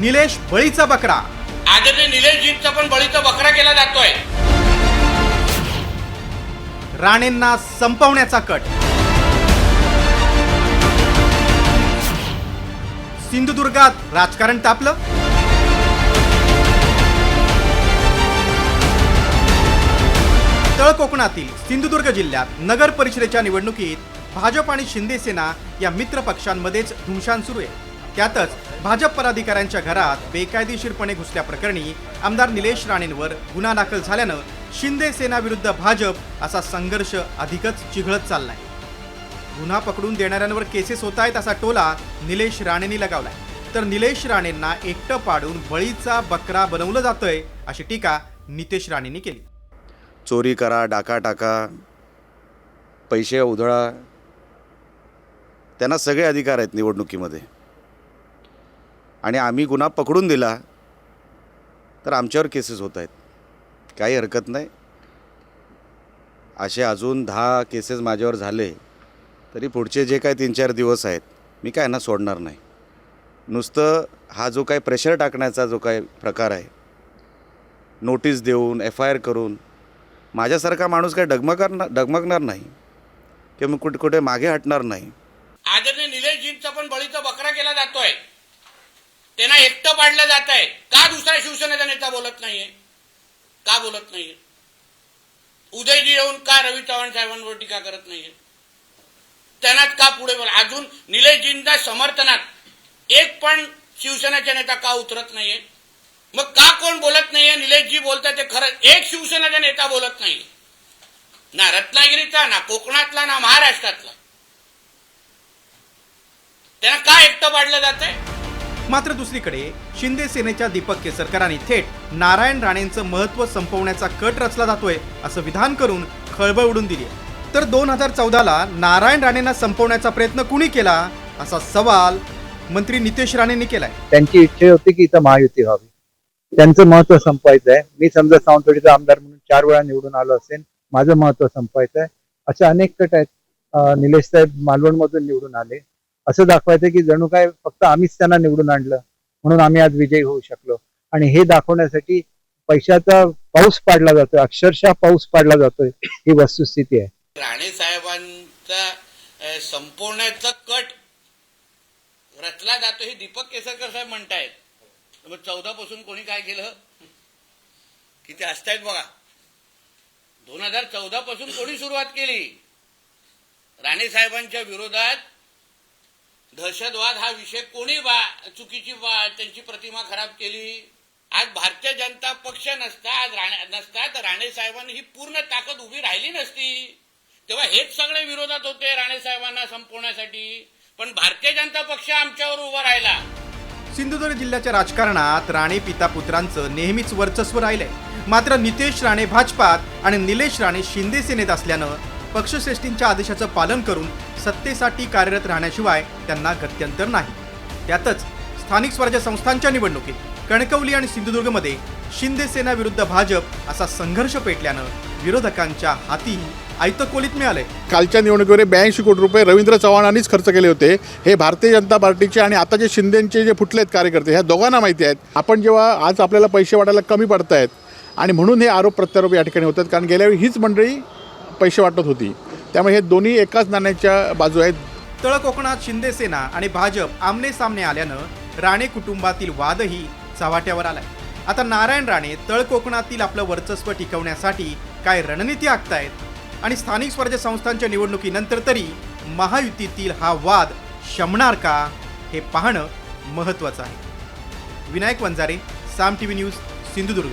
निलेश बळीचा बकरा. आदरणीय निलेशजींचा पण बळीचा बकरा केला जातोय. राणेंना संपवण्याचा कट. सिंधुदुर्गात राजकारण तापलं. तळ कोकणातील सिंधुदुर्ग जिल्ह्यात नगर परिषदेच्या निवडणुकीत भाजप आणि शिंदे सेना या मित्र पक्षांमध्येच धुमशान सुरू आहे. त्यातच भाजप पदाधिकाऱ्यांच्या घरात बेकायदेशीरपणे घुसल्याप्रकरणी आमदार निलेश राणेंवर गुन्हा दाखल झाल्यानं शिंदे सेना विरुद्ध भाजप असा संघर्ष अधिकच चिघळत चाललाय. गुन्हा पकडून देणाऱ्यांवर केसेस होत आहेत असा टोला निलेश राणेंनी लगावलाय. तर निलेश राणेंना एकटं पाडून बळीचा बकरा बनवलं जातंय अशी टीका नितेश राणेंनी केली. चोरी करा डाका टाका पैसे उधळा. त्यांना सगळे अधिकार आहेत निवडणुकीमध्ये. आणि आम्ही गुन्हा पकडून दिला तर आमच्यावर केसेस होत आहेत. काही हरकत नाही. असे अजून दहा केसेस माझ्यावर झाले तरी पुढचे जे काय तीन चार दिवस आहेत मी काय यांना सोडणार नाही. नुसतं हा जो काय प्रेशर टाकण्याचा जो काय प्रकार आहे नोटीस देऊन एफ आय आर करून माझ्यासारखा माणूस काय डगमगणार डगमगणार नाही किंवा कुठे कुठे मागे हटणार नाही. आदरणीय निलेशजींचा पण बळीचा बकरा केला जातोय. त्यांना एकटं पाडलं जात आहे. का दुसरा शिवसेनेचा नेता बोलत नाहीये? का बोलत नाहीये? उदयजी येऊन का रवी चव्हाण साहेबांवर टीका करत नाहीये? त्यांना का पुढे बोला? अजून निलेशजींच्या समर्थनात एक पण शिवसेनेचा नेता का उतरत नाहीये? मग का कोण बोलत नाहीये? निलेशजी बोलतात ते खरं. एक शिवसेनेचा नेता बोलत नाहीये. ना रत्नागिरीचा ना कोकणातला ना महाराष्ट्रातला. त्यांना का एकटं पाडलं जात आहे मात्र दुसरीकडे शिंदे सेनेच्या दीपक केसरकरांनी थेट नारायण राणेंचं महत्त्व संपवण्याचा कट रचला जातोय असं विधान करून खळबळ उडून दिली तर दोन हजार चौदाला नारायण राणेंना संपवण्याचा प्रयत्न कुणी केला असा सवाल मंत्री नितेश राणेंनी केलाय. त्यांची इच्छा होती की इथं महायुती व्हावी. त्यांचं महत्त्व संपवायचं आहे मी समजा सावंतवाडीचा आमदार म्हणून चार वेळा निवडून आलो असेल माझं महत्त्व संपवायचं आहे असे अनेक कट आहेत. निलेश साहेब मालवणमधून निवडून आले. असं दाखवायचं की जणू काय फक्त आम्हीच त्यांना निवडून आणलं म्हणून आम्ही आज विजयी होऊ शकलो. आणि हे दाखवण्यासाठी पैशाचा पाऊस पाडला जातोय अक्षरशः पाऊस पाडला जातोय ही वस्तुस्थिती आहे. राणे साहेबांचा संपूर्ण कट रचला जातो हे दीपक केसरकर साहेब म्हणतायत. मग चौदा पासून कोणी काय केलं? किती असतायत बघा. दोन हजार चौदा पासून कोणी सुरुवात केली? राणे साहेबांच्या विरोधात दहशतवाद हा विषय कोणी बा चुकीची बा त्यांची प्रतिमा खराब केली? आज भारतीय जनता पक्ष नसता आज राणे नसता तर राणे साहेबांनी ही पूर्ण ताकद उभी राहिली नसती. तेव्हा हेच सगळे विरोधात होते राणे साहेबांना संपवण्यासाठी. पण भारतीय जनता पक्ष आमच्यावर उभा राहिला. सिंधुदुर्ग जिल्ह्याच्या राजकारणात राणे पिता पुत्रांचं नेहमीच वर्चस्व राहिलंय. मात्र नितेश राणे भाजपात आणि निलेश राणे शिंदे सेनेत असल्यानं पक्षश्रेष्ठींच्या आदेशाचं पालन करून सत्तेसाठी कार्यरत राहण्याशिवाय त्यांना गत्यंतर नाही. त्यातच स्थानिक स्वराज्य संस्थांच्या निवडणुकीत कणकवली आणि सिंधुदुर्गमध्ये शिंदे सेना विरुद्ध भाजप असा संघर्ष पेटल्यानं विरोधकांच्या हाती आयतकोलीत मिळाले कालच्या निवडणुकीवर ब्याऐंशी कोटी रुपये रवींद्र चव्हाणांनीच खर्च केले होते. हे भारतीय जनता पार्टीचे आणि आता जे शिंदेचे जे फुटलेत कार्यकर्ते ह्या दोघांना माहिती आहेत. आपण जेव्हा आज आपल्याला पैसे वाटायला कमी पडत आहेत आणि म्हणून हे आरोप प्रत्यारोप या ठिकाणी होतात कारण गेल्यावेळी हीच मंडळी पैसे वाटत होती. त्यामुळे हे दोन्ही एकाच नाण्याच्या बाजू आहेत. तळ कोकणात शिंदेसेना आणि भाजप आमने सामने आल्यानं राणे कुटुंबातील वादही चव्हाट्यावर आलाय. आता नारायण राणे तळ कोकणातील आपलं वर्चस्व टिकवण्यासाठी काय रणनीती आखतायत आणि स्थानिक स्वराज्य संस्थांच्या निवडणुकीनंतर तरी महायुतीतील हा वाद शमणार का हे पाहणं महत्त्वाचं आहे. Vinayak Vanjare Saam T V news Sindhudurg.